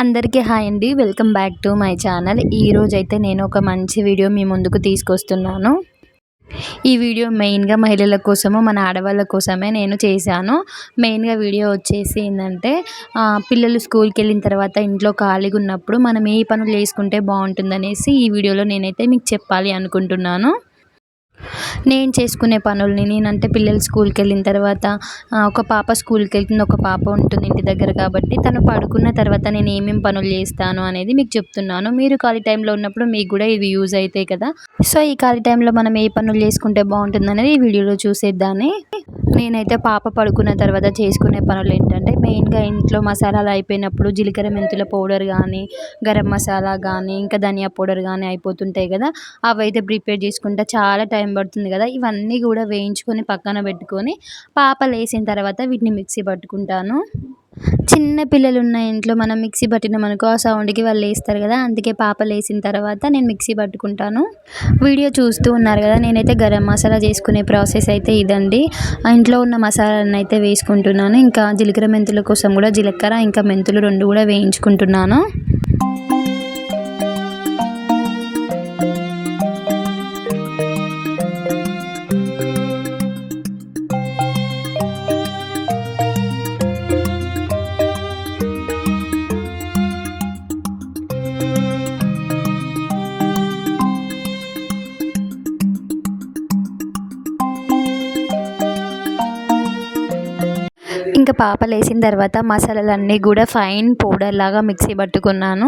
అందరికీ హాయ్ అండి. Welcome back to my channel. ఈరోజు అయితే నేను ఒక మంచి వీడియో మీ ముందుకు తీసుకొస్తున్నాను. ఈ వీడియో మెయిన్గా మహిళల కోసము మన ఆడవాళ్ళ కోసమే నేను చేశాను. మెయిన్గా వీడియో వచ్చేసి ఏంటంటే పిల్లలు స్కూల్కి వెళ్ళిన తర్వాత ఇంట్లో ఖాళీగా ఉన్నప్పుడు మనం ఏ పనులు చేసుకుంటే బాగుంటుందనేసి ఈ వీడియోలో నేనైతే మీకు చెప్పాలి అనుకుంటున్నాను. నేను చేసుకునే పనుల్ని నేనంటే పిల్లలు స్కూల్కి వెళ్ళిన తర్వాత ఒక పాప స్కూల్కి వెళ్తుంది ఒక పాప ఉంటుంది ఇంటి దగ్గర కాబట్టి తను పడుకున్న తర్వాత నేను ఏమేమి పనులు చేస్తాను అనేది మీకు చెప్తున్నాను. మీరు ఖాళీ టైంలో ఉన్నప్పుడు మీకు కూడా ఇవి యూజ్ అవుతాయి కదా. సో ఈ ఖాళీ టైంలో మనం ఏ పనులు చేసుకుంటే బాగుంటుంది అనేది ఈ వీడియోలో చూసేద్దాన్ని నేనైతే పాప పడుకున్న తర్వాత చేసుకునే పనులు ఏంటంటే మెయిన్గా ఇంట్లో మసాలాలు అయిపోయినప్పుడు జీలకర్ర మెంతుల పౌడర్ కానీ గరం మసాలా కానీ ఇంకా ధనియా పౌడర్ కానీ అయిపోతుంటాయి కదా. అవి అయితే ప్రిపేర్ చేసుకుంటే చాలా టైం పడుతుంది కదా. ఇవన్నీ కూడా వేయించుకొని పక్కన పెట్టుకొని పాప లేసిన తర్వాత వీటిని మిక్సీ పట్టుకుంటాను. చిన్న పిల్లలు ఉన్న ఇంట్లో మనం మిక్సీ పట్టినామనుకో ఆ సౌండ్కి వాళ్ళు వేస్తారు కదా అందుకే పాప లేసిన తర్వాత నేను మిక్సీ పట్టుకుంటాను. వీడియో చూస్తూ ఉన్నారు కదా నేనైతే గరం మసాలా చేసుకునే ప్రాసెస్ అయితే ఇదండి. ఇంట్లో ఉన్న మసాలాలను అయితే వేసుకుంటున్నాను. ఇంకా జీలకర్ర మెంతుల కోసం కూడా జీలకర్ర ఇంకా మెంతులు రెండు కూడా వేయించుకుంటున్నాను. ఇంకా పాపలేసిన తర్వాత మసాలాలన్నీ కూడా ఫైన్ పౌడర్ లాగా మిక్సీ పట్టుకున్నాను.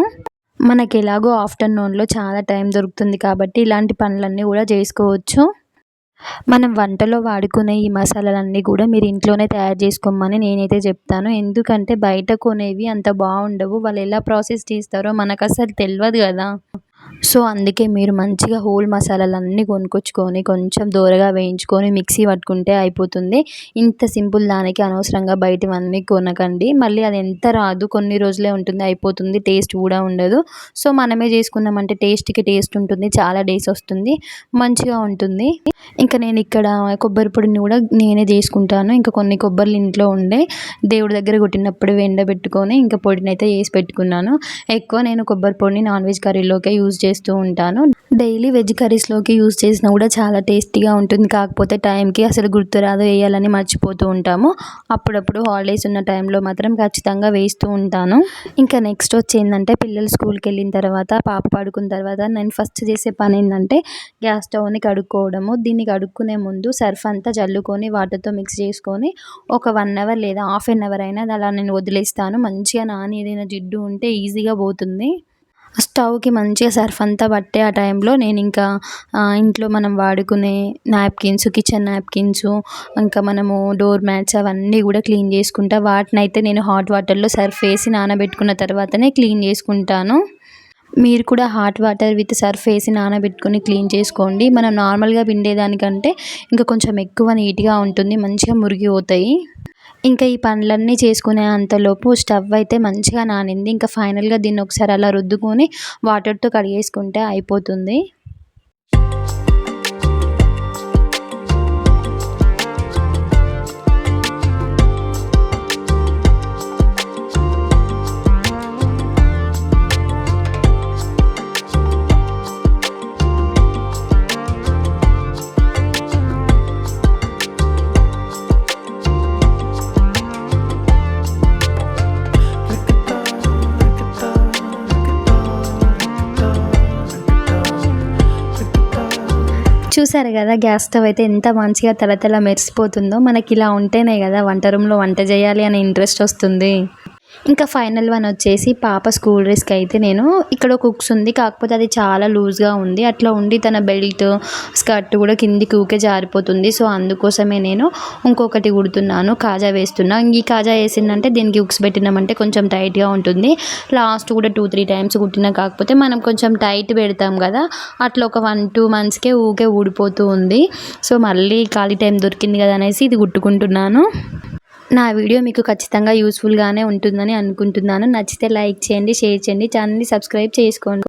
మనకి ఎలాగో ఆఫ్టర్నూన్లో చాలా టైం దొరుకుతుంది కాబట్టి ఇలాంటి పనులన్నీ కూడా చేసుకోవచ్చు. మనం వంటలో వాడుకునే ఈ మసాలాలన్నీ కూడా మీరు ఇంట్లోనే తయారు చేసుకోమని నేనైతే చెప్తాను. ఎందుకంటే బయట కొనేవి అంత బాగుండవు. వాళ్ళు ఎలా ప్రాసెస్ చేస్తారో మనకు అసలు తెలియదు కదా. సో అందుకే మీరు మంచిగా హోల్ మసాలాలన్నీ కొనుక్కొచ్చుకొని కొంచెం దూరగా వేయించుకొని మిక్సీ పట్టుకుంటే అయిపోతుంది. ఇంత సింపుల్ దానికి అనవసరంగా బయటవన్నీ కొనకండి. మళ్ళీ అది ఎంత రాదు కొన్ని రోజులే ఉంటుంది అయిపోతుంది టేస్ట్ కూడా ఉండదు. సో మనమే చేసుకున్నామంటే టేస్ట్కి టేస్ట్ ఉంటుంది చాలా డేస్ వస్తుంది మంచిగా ఉంటుంది. ఇంకా నేను ఇక్కడ కొబ్బరి పొడిని కూడా నేనే చేసుకుంటాను. ఇంకా కొన్ని కొబ్బరిలు ఇంట్లో ఉండే దేవుడి దగ్గర కొట్టినప్పుడు ఎండబెట్టుకొని ఇంకా పొడిని అయితే వేసి పెట్టుకున్నాను. ఎక్కువ నేను కొబ్బరి పొడిని నాన్ వెజ్ కర్రీలోకే యూజ్ చేస్తూ ఉంటాను. డైలీ వెజ్ కర్రీస్లోకి యూజ్ చేసినా కూడా చాలా టేస్టీగా ఉంటుంది. కాకపోతే టైంకి అసలు గుర్తురాదు వేయాలని మర్చిపోతూ ఉంటాము. అప్పుడప్పుడు హాలిడేస్ ఉన్న టైంలో మాత్రం ఖచ్చితంగా వేస్తూ ఉంటాను. ఇంకా నెక్స్ట్ వచ్చేందంటే పిల్లలు స్కూల్కి వెళ్ళిన తర్వాత పాప పడుకున్న తర్వాత నేను ఫస్ట్ చేసే పని ఏంటంటే గ్యాస్ స్టవ్ని కడుక్కోవడము. దీన్ని కడుక్కునే ముందు సర్ఫ్ అంతా జల్లుకొని వాటర్తో మిక్స్ చేసుకొని ఒక వన్ అవర్ లేదా హాఫ్ అన్ అవర్ అయినా అలా నేను వదిలేస్తాను. మంచిగా నాని ఏదైనా జిడ్డు ఉంటే ఈజీగా పోతుంది. స్టవ్కి మంచిగా సర్ఫ్ అంతా పట్టే ఆ టైంలో నేను ఇంకా ఇంట్లో మనం వాడుకునే నాప్కిన్స్ కిచెన్ నాప్కిన్స్ ఇంకా మనము డోర్ మ్యాట్స్ అవన్నీ కూడా క్లీన్ చేసుకుంటా వాటిని అయితే నేను హాట్ వాటర్లో సర్ఫ్ వేసి నానబెట్టుకున్న తర్వాతనే క్లీన్ చేసుకుంటాను. మీరు కూడా హాట్ వాటర్ విత్ సర్ఫ్ వేసి నానబెట్టుకొని క్లీన్ చేసుకోండి. మనం నార్మల్గా పిండేదానికంటే ఇంకా కొంచెం ఎక్కువ నీట్గా ఉంటుంది మంచిగా మురిగిపోతాయి. ఇంకా ఈ పనులన్నీ చేసుకునే అంతలోపు స్టవ్ అయితే మంచిగా నానింది. ఇంకా ఫైనల్గా దీన్ని ఒకసారి అలా రుద్దుకొని వాటర్తో కడిగేసుకుంటే అయిపోతుంది. చూసారు కదా గ్యాస్ స్టవ్ అయితే ఎంత మంచిగా తల మెరిసిపోతుందో. మనకి ఇలా ఉంటేనే కదా వంట రూమ్లో వంట చేయాలి అనే ఇంట్రెస్ట్ వస్తుంది. ఇంకా ఫైనల్ వన్ వచ్చేసి పాప స్కూల్ డ్రెస్కి అయితే నేను ఇక్కడ ఒక హుక్స్ ఉంది. కాకపోతే అది చాలా లూజ్గా ఉంది. అట్లా ఉండి తన బెల్ట్ స్కర్ట్ కూడా కిందికి ఊకే జారిపోతుంది. సో అందుకోసమే నేను ఇంకొకటి కుడుతున్నాను కాజా వేస్తున్నా. ఈ కాజా వేసిందంటే దీనికి హుక్స్ పెట్టినామంటే కొంచెం టైట్గా ఉంటుంది. లాస్ట్ కూడా టూ త్రీ టైమ్స్ కుట్టినా కాకపోతే మనం కొంచెం టైట్ పెడతాం కదా అట్లా ఒక వన్ టూ మంత్స్కే ఊకే ఊడిపోతూ ఉంది. సో మళ్ళీ ఖాళీ టైం దొరికింది కదా అనేసి ఇది కుట్టుకుంటున్నాను. నా వీడియో మీకు ఖచ్చితంగా యూస్ఫుల్గానే ఉంటుందని అనుకుంటున్నాను. నచ్చితే లైక్ చేయండి షేర్ చేయండి. ఛానల్ని సబ్స్క్రైబ్ చేసుకోండి.